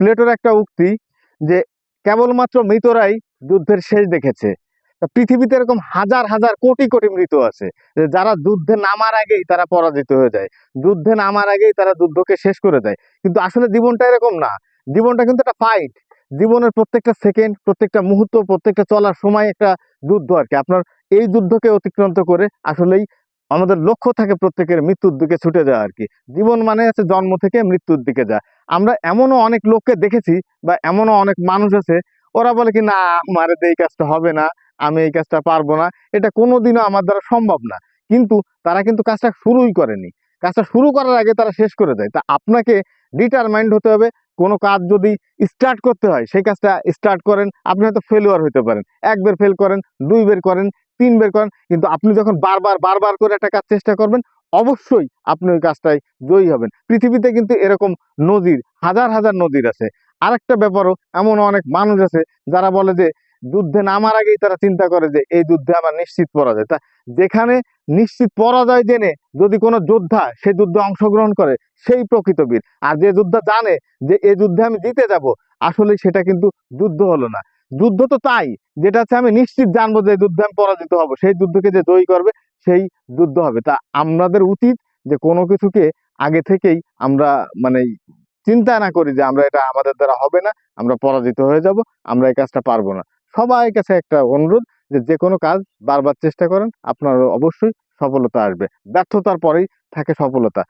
প্লেটোর একটা উক্তি যে কেবলমাত্র মৃতরাই যুদ্ধের শেষ দেখেছে। পৃথিবীতে এরকম হাজার হাজার কোটি কোটি মৃত আছে যারা যুদ্ধে নামার আগেই তারা পরাজিত হয়ে যায়। যুদ্ধে নামার আগেই তারা যুদ্ধকে শেষ করে দেয়। কিন্তু আসলে জীবনটা এরকম না। জীবনটা কিন্তু একটা ফাইট জীবনের প্রত্যেকটা সেকেন্ড প্রত্যেকটা মুহূর্ত, প্রত্যেকটা চলার সময় একটা যুদ্ধ আর কি। আপনার এই যুদ্ধকে অতিক্রান্ত করে আসলেই আমাদের লক্ষ্য থাকে প্রত্যেকের মৃত্যুর দিকে ছুটে যাওয়া আর কি। জীবন মানে আছে জন্ম থেকে মৃত্যুর দিকে যায় আমরা এমনও অনেক লোককে দেখেছি বা এমনও অনেক মানুষ আছে, ওরা বলে কি, না, আমার এই কাজটা হবে না, আমি এই কাজটা পারব না। এটা কোনোদিনও আমার দ্বারা সম্ভব না। কিন্তু তারা কিন্তু কাজটা শুরুই করেনি। কাজটা শুরু করার আগে তারা শেষ করে দেয়। তা আপনাকে ডিটারমাইন্ড হতে হবে, কোনো কাজ যদি স্টার্ট করতে হয়, সেই কাজটা স্টার্ট করেন, আপনি হয়তো ফেলিওর হতে পারেন। একবার ফেল করেন দুই বের করেন তিন বের করেন। কিন্তু আপনি যখন বারবার বারবার করে একটা কাজ চেষ্টা করবেন, অবশ্যই আপনি ওই কাজটায় জয়ী হবেন। পৃথিবীতে কিন্তু এরকম নজির, হাজার হাজার নজির আছে। আরেকটা ব্যাপারও এমন অনেক মানুষ আছে যারা বলে যে, যুদ্ধে নামার আগেই তারা চিন্তা করে যে, এই যুদ্ধে আমার নিশ্চিত পরাজয়। তা যেখানে নিশ্চিত পরাজয় জেনে যদি কোনো যোদ্ধা সেই যুদ্ধে অংশগ্রহণ করে, সেই প্রকৃত বীর। আর যে যোদ্ধা জানে যে এই যুদ্ধে আমি জিতে যাব, আসলে সেটা কিন্তু যুদ্ধ হলো না। যুদ্ধ তো তাই, যেটা হচ্ছে আমি নিশ্চিত জানব যে যুদ্ধে আমি পরাজিত হব। সেই যুদ্ধকে যে জয়ী করবে, সেই যুদ্ধ হবে। তা আমাদের উচিত যে কোনো কিছুকে আগে থেকেই আমরা মানে চিন্তা না করি যে আমরা এটা আমাদের দ্বারা হবে না, আমরা পরাজিত হয়ে যাব, আমরা এই কাজটা পারব না। সবাই কাছে একটা অনুরোধ যে যে কোনো কাজ বারবার চেষ্টা করেন আপনার অবশ্যই সফলতা আসবে। ব্যর্থতার পরেই থাকে সফলতা।